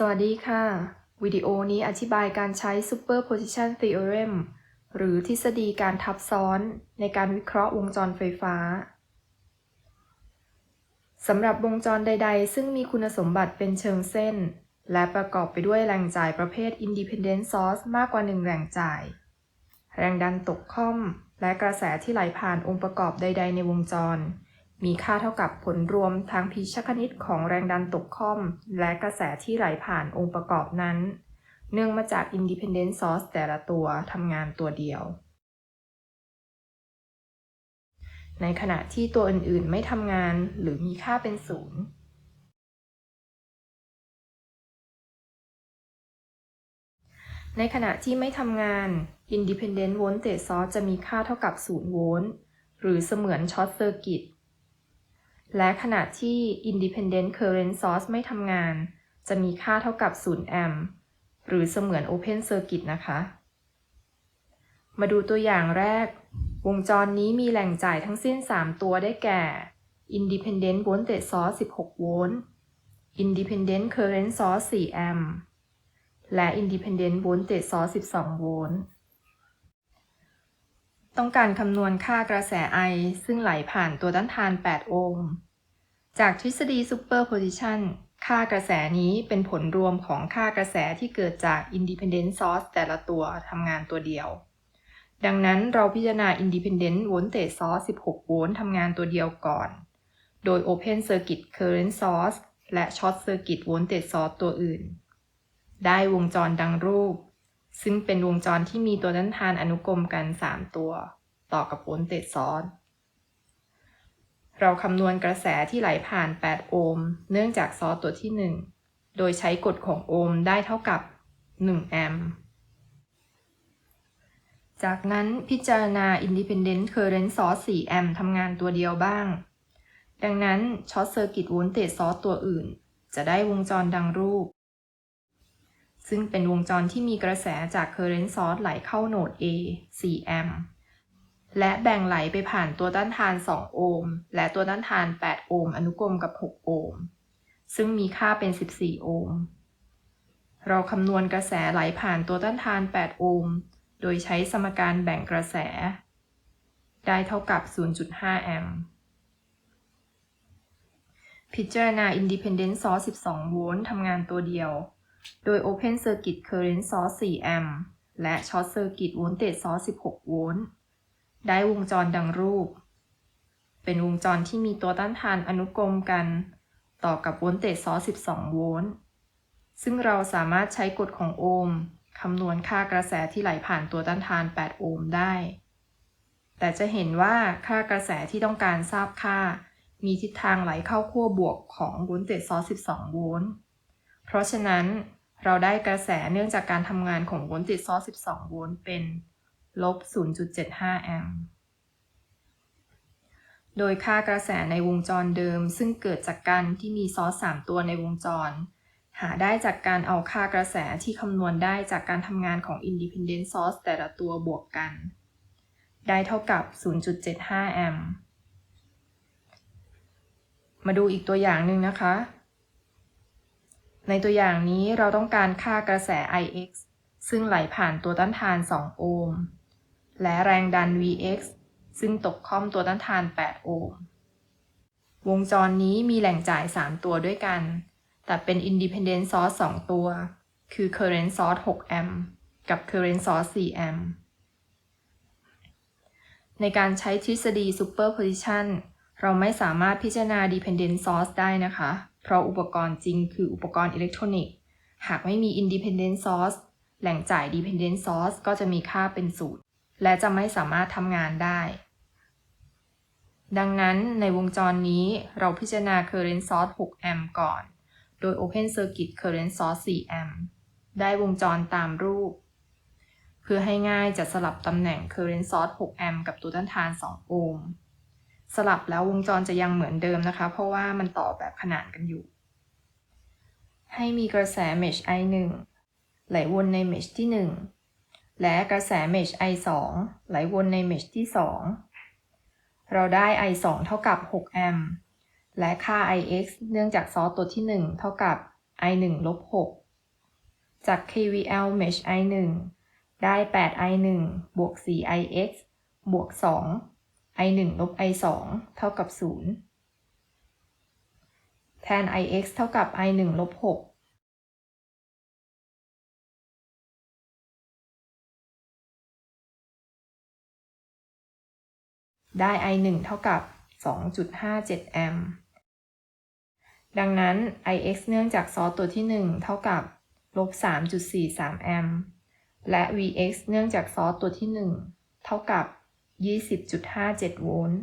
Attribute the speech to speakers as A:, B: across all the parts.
A: สวัสดีค่ะ วิดีโอนี้อธิบายการใช้ Superposition Theorem หรือทฤษฎีการทับซ้อนในการวิเคราะห์วงจรไฟฟ้า สำหรับวงจรใด ๆ ซึ่งมีคุณสมบัติเป็นเชิงเส้น และประกอบไปด้วยแรงจ่ายประเภท Independent Source มากกว่าหนึ่งแรงจ่าย แรงดันตกค่อม และกระแสที่ไหลผ่านองค์ประกอบใด ๆ ในวงจร มีค่าเท่ากับผลรวมทางพิชคณิตของแรงดันตกค่อม และกระแสที่ไหลผ่านองค์ประกอบนั้น เนื่องมาจาก independent source แต่ละตัวทำงานตัวเดียว ในขณะที่ตัวอื่นๆไม่ทำงานหรือมีค่าเป็นศูนย์ในขณะที่ไม่ทำงาน independent voltage source จะมีค่าเท่ากับ 0 โวลต์ หรือเสมือนช็อตเซอร์กิต และขณะที่ independent current source ไม่ทำงาน จะมีค่าเท่ากับ 0 แอมป์หรือเสมือน open circuit นะคะ มาดูตัวอย่างแรก วงจรนี้มีแหล่งจ่ายทั้งสิ้น 3 ตัวได้แก่ independent voltage source 16 โวลต์ independent current source 4 แอมป์และ independent voltage source 12 โวลต์ต้องการคำนวณค่ากระแสไอซึ่งไหลผ่านตัวต้านทาน 8 โอห์ม จากทฤษฎี superposition ค่ากระแสนี้เป็นผลรวมของค่ากระแสที่เกิดจาก independent source แต่ละตัวทำงานตัวเดียว ดังนั้นเราพิจารณา independent voltage source 16 โวลต์ทำงานตัวเดียวก่อน โดย open circuit current source และ short circuit voltage source ตัวอื่น ได้วงจรดังรูป ซึ่งเป็นวงจรที่มีตัวต้านทานอนุกรมกัน 3 ตัว ต่อกับโวลต์ เราคำนวณกระแสที่ไหลผ่าน 8 โอห์ม เนื่องจากซอสตัวที่ 1 โดยใช้กฎของโอห์มได้เท่ากับ 1 แอมป์ จากนั้นพิจารณา Independent Current Source 4 แอมป์ทำงานตัวเดียวบ้าง ดังนั้น Short Circuit Voltage Source ตัวอื่น จะได้วงจรดังรูป ซึ่งเป็นวงจรที่มีกระแสจาก current source ไหลเข้าโหนด A 4 แอมป์ และแบ่งไหลไปผ่านตัวต้านทาน 2 โอห์ม และตัวต้านทาน 8 โอห์ม อนุกรมกับ 6 โอห์ม ซึ่งมีค่าเป็น 14 โอห์ม เราคำนวณกระแสไหลผ่านตัวต้านทาน 8 โอห์ม โดยใช้สมการแบ่งกระแส ได้เท่ากับ 0.5 แอมป์ พิจารณา independent source 12 โวลต์ทำงานตัวเดียว โดย Open Circuit Current Source 4 แอมป์ และ Short Circuit Voltage Source 16 โวลต์ ได้วงจรดังรูป เป็นวงจรที่มีตัวต้านทานอนุกรมกัน ต่อกับ Voltage Source 12 โวลต์ ซึ่งเราสามารถใช้กฎของโอห์มคำนวณค่ากระแสที่ไหลผ่านตัวต้านทาน 8 โอห์มได้ แต่จะเห็นว่าค่ากระแสที่ต้องการทราบค่า มีทิศทางไหลเข้าขั้วบวกของ Voltage Source 12 โวลต์ เพราะฉะนั้นเราได้กระแสเนื่องจากการทำงานของโวลต์ติดซอส12 โวลต์เป็น ลบ 0.75 แอมป์ โดยค่ากระแสในวงจรเดิม ซึ่งเกิดจากการที่มีซอส 3 ตัวในวงจร หาได้จากการเอาค่ากระแสที่คำนวณได้จากการทำงานของ independent source แต่ละตัวบวกกัน ได้เท่ากับ 0.75 แอมป์ มาดูอีกตัวอย่างหนึ่งนะคะในตัวอย่างนี้เราต้องการค่ากระแส Ix ซึ่งไหลผ่านตัวต้านทาน 2 โอห์ม และแรงดัน Vx ซึ่งตกค่อมตัวต้านทาน 8 โอห์ม วงจรนี้มีแหล่งจ่าย 3 ตัวด้วยกัน แต่เป็น Independent Source 2 ตัว คือ Current Source 6 แอมป์กับ Current Source 4 แอมป์ ในการใช้ทฤษฎี Superposition เราไม่สามารถพิจารณา Dependent Source ได้นะคะ เพราะอุปกรณ์จริงคืออุปกรณ์อิเล็กทรอนิกส์ หากไม่มี independent source แหล่งจ่าย dependent source ก็จะมีค่าเป็นศูนย์ และจะไม่สามารถทำงานได้ ดังนั้นในวงจรนี้เราพิจารณา current source 6แอมป์ก่อน โดย open circuit current source 4แอมป์ได้วงจรตามรูป เพื่อให้ง่ายจะสลับตำแหน่ง current source 6แอมป์กับตัวต้านทาน 2 โอห์ม สลับแล้ววงจรจะยังเหมือนเดิมนะคะ เพราะว่ามันต่อแบบขนานกันอยู่ ให้มีกระแส mesh i1 ไหลวนใน mesh ที่ 1 และกระแส mesh i2 ไหลวนใน mesh ที่ 2 เราได้ i2 เท่ากับ 6 แอมป์ และค่า ix เนื่องจากซอสตัวที่ 1 เท่ากับ i1 ลบ 6 จาก KVL mesh i 1 ได้ 8 i 1 บวก 4 ix บวก 2 i 1 ลบ i 2 เท่ากับ 0 แทน ix เท่ากับ i 1 ลบ 6 ได้ i 1 เท่ากับ 2.57 แอมป์ ดังนั้น ix เนื่องจากซอสตัวที่ 1 เท่ากับลบ 3.43 แอมป์ และ vx เนื่องจากซอสตัวที่ 1 เท่ากับ 20.57 โวลต์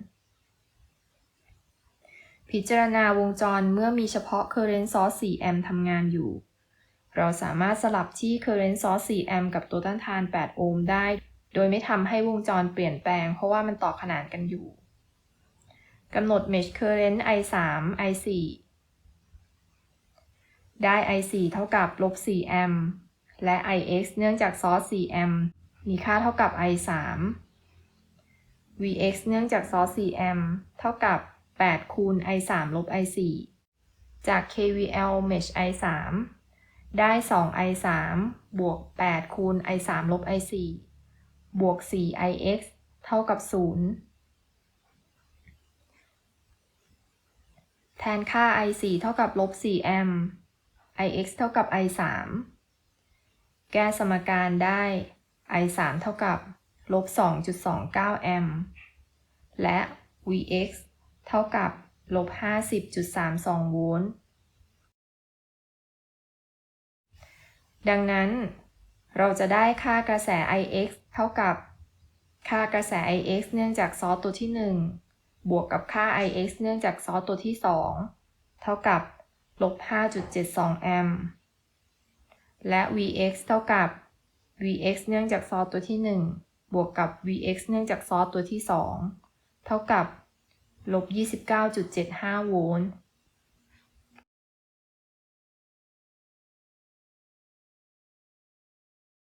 A: พิจารณาวงจรเมื่อมีเฉพาะ current source 4 แอมป์ทำงานอยู่ เราสามารถสลับที่ current source 4 แอมป์กับตัวต้านทาน 8 โอห์มได้ โดยไม่ทำให้วงจรเปลี่ยนแปลง เพราะว่ามันต่อขนานกันอยู่กำหนด mesh current i3 i4 ได้ i4 เท่ากับลบ4แอมป์และ ix เนื่องจากซอส4แอมป์มีค่าเท่ากับ i3 vx เนื่องจากซอส4แอมป์เท่ากับ 8 คูณ i3 ลบ i4 จาก kvl mesh i3 ได้ 2 i3 บวก 8 คูณ i3 ลบ i4 บวก 4 ix เท่ากับ 0 แทนค่า i4 เท่ากับลบ4แอมป์ ix เท่ากับ i 3 แก้สมการได้ i 3 เท่ากับลบ 2.29แอมป์และ vx เท่ากับลบ 50.32 โวลต์ ดังนั้น เราจะได้ค่ากระแส ix เท่ากับค่ากระแส ix เนื่องจากซอสตัวที่ 1 บวกกับค่า ix เนื่องจากซอสตัวที่ 2 เท่ากับลบ 5.72 แอมป์ และ Vx เท่ากับ Vx เนื่องจากซอสตัวที่ 1 บวกกับ Vx เนื่องจากซอสตัวที่ 2 เท่ากับลบ 29.75 โวลต์